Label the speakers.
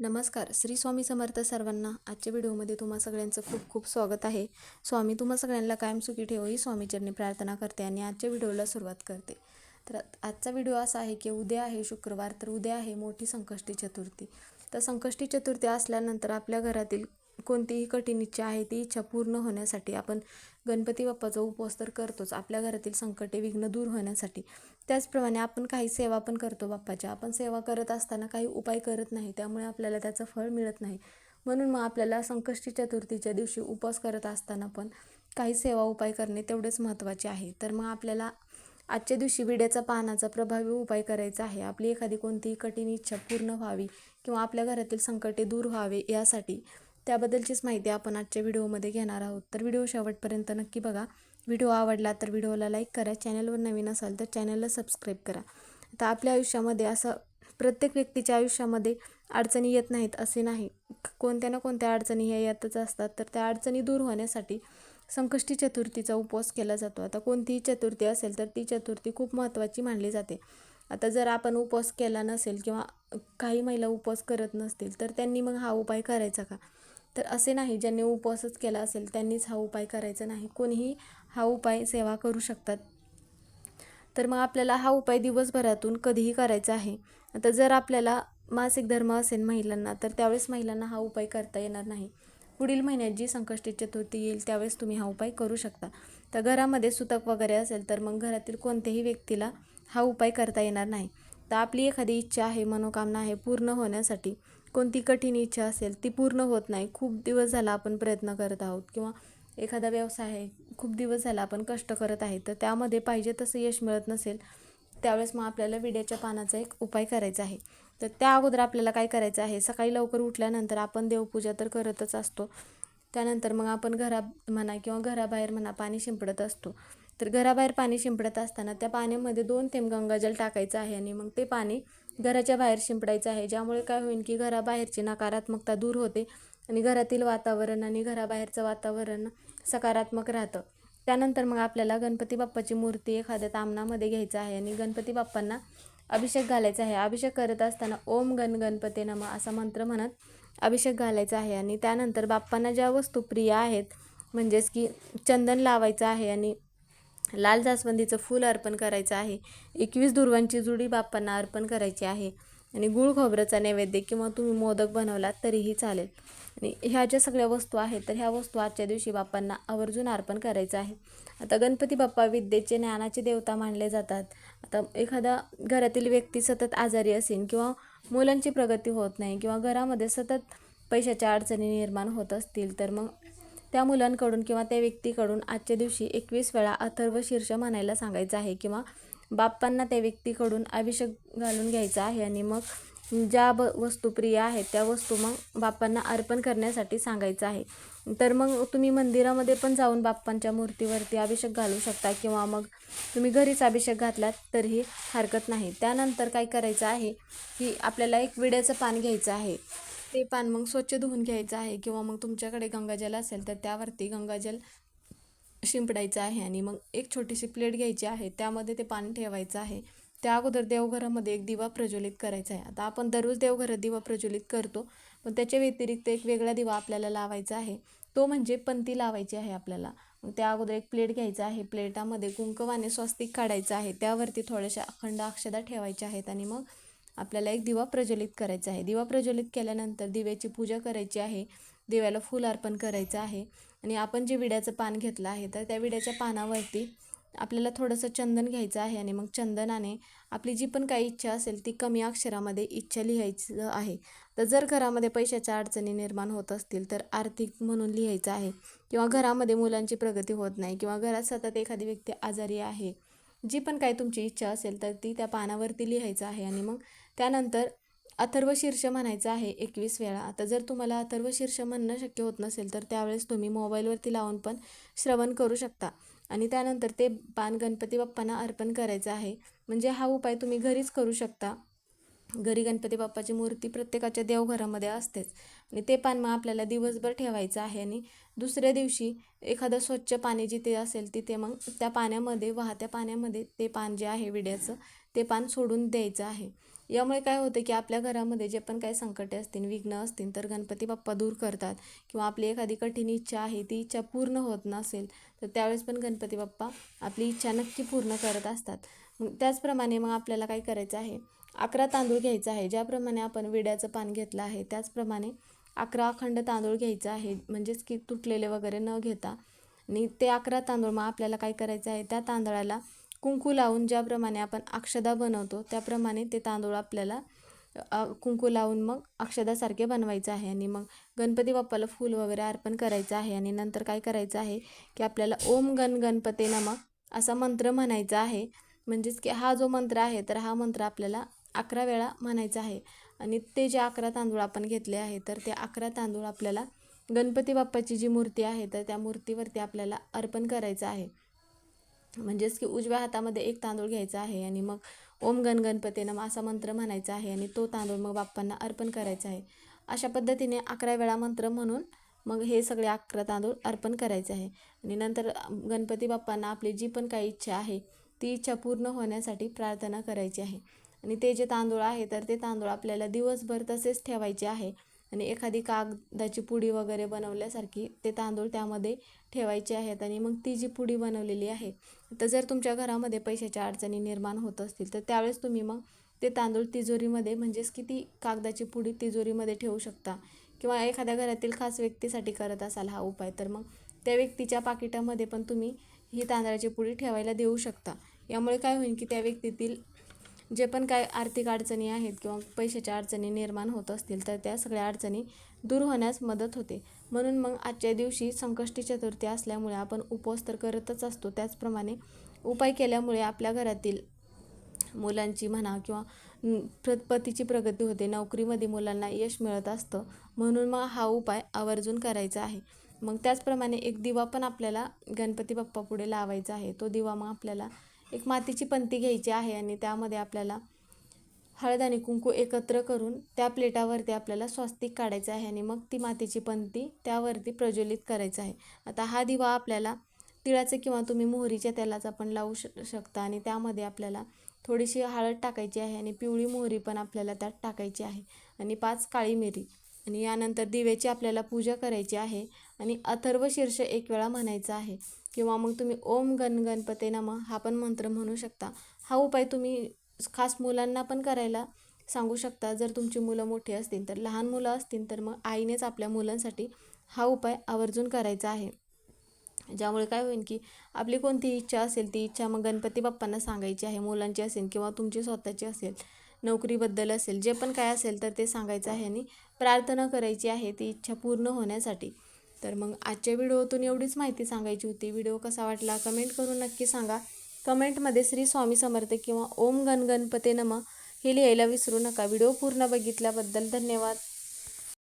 Speaker 1: नमस्कार. श्री स्वामी समर्थ सर्वांना आजच्या व्हिडिओमध्ये तुम्हा सगळ्यांचं खूप खूप स्वागत आहे. स्वामी तुम्हा सगळ्यांना कायम सुखी ठेवो ही स्वामीचरणी प्रार्थना करते आणि आजच्या व्हिडिओला सुरुवात करते. तर आजचा व्हिडिओ असा आहे की उद्या आहे शुक्रवार तर उद्या आहे मोठी संकष्टी चतुर्थी. तर संकष्टी चतुर्थी असल्यानंतर आपल्या घरातील कोणतीही कठीण इच्छा आहे ती इच्छा पूर्ण होण्यासाठी आपण गणपती बाप्पाचा उपवास तर करतोच आपल्या घरातील संकटे विघ्न दूर होण्यासाठी. त्याचप्रमाणे आपण काही सेवा पण करतो बाप्पाच्या. आपण सेवा करत असताना काही उपाय करत नाही त्यामुळे आपल्याला त्याचं फळ मिळत नाही. म्हणून मग आपल्याला संकष्टी चतुर्थीच्या दिवशी उपवास करत असताना पण काही सेवा उपाय करणे तेवढेच महत्त्वाचे आहे. तर मग आपल्याला आजच्या दिवशी विड्याचा पानाचा प्रभावी उपाय करायचा आहे. आपली एखादी कोणतीही कठीण इच्छा पूर्ण व्हावी किंवा आपल्या घरातील संकटे दूर व्हावे यासाठी त्याबद्दलचीच माहिती आपण आजच्या व्हिडिओमध्ये घेणार आहोत. तर व्हिडिओ शेवटपर्यंत नक्की बघा. व्हिडिओ आवडला तर व्हिडिओला लाईक करा. चॅनलवर नवीन असाल तर चॅनलला सबस्क्राईब करा. आता आपल्या आयुष्यामध्ये असं प्रत्येक व्यक्तीच्या आयुष्यामध्ये अडचणी येत नाहीत असे नाही. कोणत्या ना कोणत्या अडचणी ह्या येतच असतात. तर त्या अडचणी दूर होण्यासाठी संकष्टी चतुर्थीचा उपवास केला जातो. आता कोणतीही चतुर्थी असेल तर ती चतुर्थी खूप महत्त्वाची मानली जाते. आता जर आपण उपवास केला नसेल किंवा काही महिला उपवास करत नसतील तर त्यांनी मग हा उपाय करायचा का? तर असे नाही ज्यांनी उपवासच केला असेल त्यांनीच हा उपाय करायचा नाही. कोणीही हा उपाय सेवा करू शकतात. तर मग आपल्याला हा उपाय दिवसभरातून कधीही करायचा आहे. आता जर आपल्याला मासिक धर्म असेल महिलांना तर त्यावेळेस महिलांना हा उपाय करता येणार नाही. पुढील महिन्यात जी संकष्टी चतुर्थी येईल त्यावेळेस तुम्ही हा उपाय करू शकता. तर घरामध्ये सुतक वगैरे असेल तर मग घरातील कोणत्याही व्यक्तीला हा उपाय करता येणार नाही. तर आपली एखादी इच्छा आहे मनोकामना आहे पूर्ण होण्यासाठी कोणती कठीण इच्छा असेल ती पूर्ण होत नाही. खूप दिवस झाला आपण प्रयत्न करत आहोत किंवा एखादा व्यवसाय आहे खूप दिवस झाला आपण कष्ट करत आहे तर त्यामध्ये पाहिजे तसं यश मिळत नसेल त्यावेळेस मग आपल्याला विड्याच्या पानाचा एक उपाय करायचा आहे. तर त्या अगोदर आपल्याला काय करायचं आहे सकाळी लवकर उठल्यानंतर आपण देवपूजा तर करतच असतो. त्यानंतर मग आपण घरा म्हणा किंवा घराबाहेर म्हणा पाणी शिंपडत असतो. तर घराबाहेर पाणी शिंपडत असताना त्या पाण्यामध्ये दोन थेंब गंगाजल टाकायचं आहे आणि मग ते पाणी घराच्या बाहेर शिंपडायचं आहे. ज्यामुळे काय होईल की घराबाहेरची नकारात्मकता दूर होते आणि घरातील वातावरण आणि घराबाहेरचं वातावरण सकारात्मक राहतं. त्यानंतर मग आपल्याला गणपती बाप्पाची मूर्ती एखाद्या तामणामध्ये घ्यायचं आहे आणि गणपती बाप्पांना अभिषेक घालायचा आहे. अभिषेक करत असताना ओम गण गणपती नम असा मंत्र म्हणत अभिषेक घालायचा आहे आणि त्यानंतर बाप्पांना ज्या वस्तू प्रिय आहेत म्हणजेच की चंदन लावायचं आहे आणि लाल जास्वंदीचं फूल अर्पण करायचं आहे. एकवीस दुर्वांची जुडी बाप्पांना अर्पण करायची आहे. आणि गुळ खोबऱ्याचा नैवेद्य किंवा तुम्ही मोदक बनवलात तरीही चालेल. आणि ह्या ज्या सगळ्या वस्तू आहेत तर ह्या वस्तू आजच्या दिवशी बाप्पांना आवर्जून अर्पण करायचं आहे. आता गणपती बाप्पा विद्येचे ज्ञानाचे देवता मानले जातात. आता एखादा घरातील व्यक्ती सतत आजारी असेल किंवा मुलांची प्रगती होत नाही किंवा घरामध्ये सतत पैशाच्या अडचणी निर्माण होत असतील तर मग त्या मुलांकडून किंवा त्या व्यक्तीकडून आजच्या दिवशी एकवीस वेळा अथर्व शीर्ष म्हणायला सांगायचं आहे किंवा बाप्पांना त्या व्यक्तीकडून अभिषेक घालून घ्यायचा आहे आणि मग ज्या ब वस्तू प्रिय आहेत त्या वस्तू मग बाप्पांना अर्पण करण्यासाठी सांगायचं आहे. तर मग तुम्ही मंदिरामध्ये पण जाऊन बाप्पांच्या मूर्तीवरती अभिषेक घालू शकता किंवा मग तुम्ही घरीच अभिषेक घातलात तरीही हरकत नाही. त्यानंतर काय करायचं आहे की आपल्याला एक विड्याचं पान घ्यायचं आहे. ते पान मग स्वच्छ धुवून घ्यायचं आहे किंवा मग तुमच्याकडे गंगाजल असेल तर त्यावरती गंगाजल शिंपडायचं आहे आणि मग एक छोटीशी प्लेट घ्यायची आहे. त्यामध्ये ते पान ठेवायचं आहे. त्या अगोदर देवघरामध्ये एक दिवा प्रज्वलित करायचा आहे. आता आपण दररोज देवघरात दिवा प्रज्वलित करतो. पण त्याच्या व्यतिरिक्त एक वेगळा दिवा आपल्याला लावायचा आहे. तो म्हणजे पंती लावायची आहे आपल्याला. मग त्या अगोदर एक प्लेट घ्यायचा आहे. प्लेटामध्ये कुंकवाने स्वस्तिक काढायचं आहे. त्यावरती थोड्याशा अखंड अक्षदा ठेवायच्या आहेत आणि मग आपल्याला एक दिवा प्रज्वलित करायचा आहे. दिवा प्रज्वलित केल्यानंतर दिव्याची पूजा करायची आहे. दिव्याला फूल अर्पण करायचं आहे. आणि आपण जे विड्याचं पान घेतलं आहे तर त्या विड्याच्या पानावरती आपल्याला थोडंसं चंदन घ्यायचं आहे आणि मग चंदनाने आपली जी पण काही इच्छा असेल ती कमी अक्षरामध्ये इच्छा लिहायचं आहे. तर जर घरामध्ये पैशाच्या अडचणी निर्माण होत असतील तर आर्थिक म्हणून लिहायचं आहे. किंवा घरामध्ये मुलांची प्रगती होत नाही किंवा घरात सतत एखादी व्यक्ती आजारी आहे जी पण काही तुमची इच्छा असेल तर ती त्या पानावरती लिहायचं आहे आणि मग त्यानंतर अथर्व शीर्ष म्हणायचं आहे एकवीस वेळा. आता जर तुम्हाला अथर्व शीर्ष म्हणणं शक्य होत नसेल तर त्यावेळेस तुम्ही मोबाईलवरती लावून पण श्रवण करू शकता. आणि त्यानंतर ते पान गणपती बाप्पांना अर्पण करायचं आहे. म्हणजे हा उपाय तुम्ही घरीच करू शकता. घरी गणपती बाप्पाची मूर्ती प्रत्येकाच्या देवघरामध्ये असतेच. आणि ते पान मग आपल्याला दिवसभर ठेवायचं आहे आणि दुसऱ्या दिवशी एखादं स्वच्छ पाणी जिथे असेल तिथे मग त्या पाण्यामध्ये वाहत्या पाण्यामध्ये ते पान जे आहे विड्याचं ते पान सोडून द्यायचं आहे. यामुळे काय होतं की आपल्या घरामध्ये जे पण काही संकटे असतील विघ्न असतील तर गणपती बाप्पा दूर करतात. किंवा आपली एखादी कठीण इच्छा आहे ती इच्छा पूर्ण होत नसेल तर त्यावेळेस पण गणपती बाप्पा आपली इच्छा नक्की पूर्ण करत असतात. मग त्याचप्रमाणे मग आपल्याला काय करायचं आहे अकरा तांदूळ घ्यायचं आहे. ज्याप्रमाणे आपण विड्याचं पान घेतलं आहे त्याचप्रमाणे अकरा अखंड तांदूळ घ्यायचं आहे. म्हणजेच की तुटलेले वगैरे न घेता. आणि ते अकरा तांदूळ मग आपल्याला काय करायचं आहे त्या तांदळाला कुंकू लावून ज्याप्रमाणे आपण अक्षदा बनवतो त्याप्रमाणे ते तांदूळ आपल्याला कुंकू लावून मग अक्षदासारखे बनवायचं आहे. आणि मग गणपती बाप्पाला फूल वगैरे अर्पण करायचं आहे. आणि नंतर काय करायचं आहे की आपल्याला ओम गण गणपते नमः असा मंत्र म्हणायचा आहे. म्हणजेच की हा जो मंत्र आहे तर हा मंत्र आपल्याला अकरा वेळा म्हणायचा आहे. आणि ते जे अकरा तांदूळ आपण घेतले आहे तर ते अकरा तांदूळ आपल्याला गणपती बाप्पाची जी मूर्ती आहे तर त्या मूर्तीवरती आपल्याला अर्पण करायचं आहे. म्हणजेच की उजव्या हातामध्ये एक तांदूळ घ्यायचा आहे आणि मग ओम गण गणपती नम असा मंत्र म्हणायचा आहे आणि तो तांदूळ मग बाप्पांना अर्पण करायचा आहे. अशा पद्धतीने अकरा वेळा मंत्र म्हणून मग हे सगळे अकरा तांदूळ अर्पण करायचे आहे. आणि नंतर गणपती बाप्पांना आपली जी पण काही इच्छा आहे ती इच्छा पूर्ण होण्यासाठी प्रार्थना करायची आहे. आणि ते जे तांदूळ आहे तर ते तांदूळ आपल्याला दिवसभर तसेच ठेवायचे आहे. आणि एखादी कागदाची पुडी वगैरे बनवल्यासारखी ते तांदूळ त्यामध्ये ठेवायचे आहेत आणि मग ती जी पुडी बनवलेली आहे तर जर तुमच्या घरामध्ये पैशाच्या अडचणी निर्माण होत असतील तर त्यावेळेस तुम्ही मग ते तांदूळ तिजोरीमध्ये म्हणजेच की ती कागदाची पुडी तिजोरीमध्ये ठेवू शकता. किंवा एखाद्या घरातील खास व्यक्तीसाठी करत असाल हा उपाय तर मग त्या व्यक्तीच्या पाकिटामध्ये पण तुम्ही ही तांदळाची पुडी ठेवायला देऊ शकता. यामुळे काय होईल की त्या व्यक्तीतील जे पण काय आर्थिक अडचणी आहेत किंवा पैशाच्या अडचणी निर्माण होत असतील तर त्या सगळ्या अडचणी दूर होण्यास मदत होते. म्हणून मग आजच्या दिवशी संकष्टी चतुर्थी असल्यामुळे आपण उपवास तर करतच असतो. त्याचप्रमाणे उपाय केल्यामुळे आपल्या घरातील मुलांची म्हणा किंवा पतीची प्रगती होते. नोकरीमध्ये मुलांना यश मिळत असतं. म्हणून मग हा उपाय आवर्जून करायचा आहे. मग त्याचप्रमाणे एक दिवा पण आपल्याला गणपती बाप्पा पुढे लावायचा आहे. तो दिवा मग आपल्याला एक मातीची पंती घ्यायची आहे आणि त्यामध्ये आपल्याला हळद आणि कुंकू एकत्र करून त्या प्लेटावरती आपल्याला स्वस्तिक काढायचं आहे आणि मग ती मातीची पंती त्यावरती प्रज्वलित करायचं आहे. आता हा दिवा आपल्याला तिळाचं किंवा तुम्ही मोहरीच्या तेलाचा पण लावू श शकता आणि त्यामध्ये आपल्याला थोडीशी हळद टाकायची आहे आणि पिवळी मोहरी पण आपल्याला त्यात टाकायची आहे. आणि पाच काळी मिरी. आणि यानंतर दिव्याची आपल्याला पूजा करायची आहे. आणि अथर्व शीर्ष एक वेळा म्हणायचा आहे. किंवा मग तुम्ही ओम गण गणपते नम हा पण मंत्र म्हणू शकता. हा उपाय तुम्ही खास मुलांना पण करायला सांगू शकता. जर तुमची मुलं मोठी असतील तर लहान मुलं असतील तर मग आईनेच आपल्या मुलांसाठी हा उपाय आवर्जून करायचा आहे. ज्यामुळे काय होईल की आपली कोणती इच्छा असेल ती इच्छा मग गणपती बाप्पांना सांगायची आहे. मुलांची असेल किंवा तुमची स्वतःची असेल. नोकरीबद्दल असेल जे पण काय असेल तर ते सांगायचं आहे आणि प्रार्थना करायची आहे ती इच्छा पूर्ण होण्यासाठी. तर मग आजच्या व्हिडिओतून एवढीच माहिती सांगायची होती. व्हिडिओ कसा वाटला कमेंट करून नक्की सांगा. कमेंटमध्ये श्री स्वामी समर्थ किंवा ओम गणगणपते नम हे लिहायला विसरू नका. व्हिडिओ पूर्ण बघितल्याबद्दल धन्यवाद.